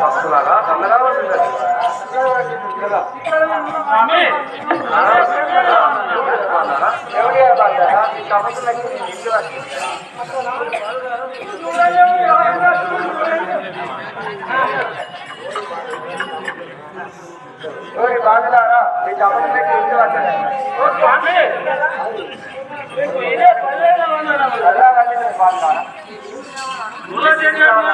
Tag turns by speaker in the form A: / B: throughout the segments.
A: భక్తులాగా తొందరగా ఉంటుంది కదా ఎవరి బాధ్యత ఈ సమస్యలకి బాగున్నారా మీ తమ్ముడికి ఇంటి వచ్చారు
B: వందనములు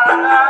B: స్వామి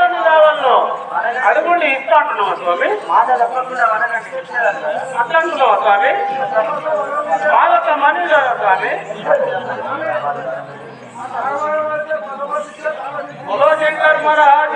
B: అడుగుండి ఇస్తా అంటున్నావా స్వామి? అట్లా అంటున్నావా స్వామి? బాలత మనీ కదా స్వామి. బోలో శంకర్ మహారాజ్